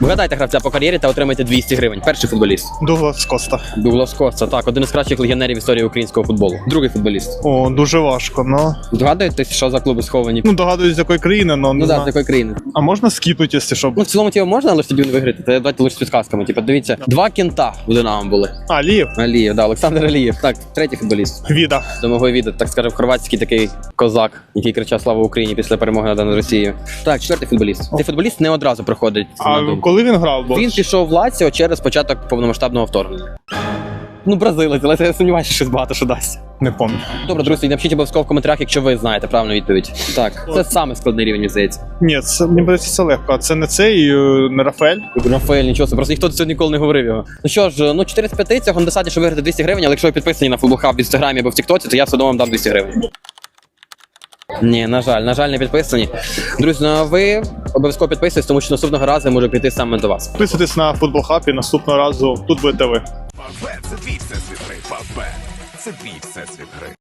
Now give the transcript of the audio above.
Вгадайте гравця по кар'єрі та отримайте 200 гривень. Перший футболіст. Дуглас Коста. Дуглас Коста, так, один із кращих легіонерів історії українського футболу. Другий футболіст. О, дуже важко, ну. Догадуєтесь, що за клуби сховані? Ну, догадуюсь, з якої країни, але не Ну так, знаю. з якої країни. А можна скіпнути, якщо що? Ну, в цілому тіло можна, але ж тоді не виграти. Та давайте лише з підказками. Типу, дивіться, два кінта у Динамо були. А, Лів. Алієв, да, Олександр Алієв. Так, третій футболіст. Віда. До мого відео, так скажем, хорватський такий козак, який кричав Слава Україні після перемоги над Росією. Так, четвертий футболіст. Цей футболіст не одразу приходить. на А думку. Коли він грав? Бо... Він пішов в Лаціо через початок повномасштабного вторгнення. Ну, бразилець, але я сумніваюся, що щось багато що дасть. Не пам'ятаю. Добре, друзі, напишіть обов'язково в коментарях, якщо ви знаєте правильну відповідь. Так, це саме складний рівень, мені здається. Ні, це мені здається, це легко. А Це не цей, е, не Рафаель. Рафаель, нічого собі, просто ніхто це ніколи не говорив його. Ну що ж, ну 4 з 5, цього достатньо, щоб виграти 200 гривень, але якщо ви підписані на футболхаб в інстаграмі або в Тіктоці, то я все одно вам дам 200 гривень. Ні, на жаль, на жаль, не підписані. Друзі, ну а ви обов'язково підписуйтесь, тому що наступного разу я можу піти саме до вас. Підписуйтесь на футбол хаб і наступного разу тут будете ви. Папе, це твій всесвіт гри. Папе, це твій всесвіт гри.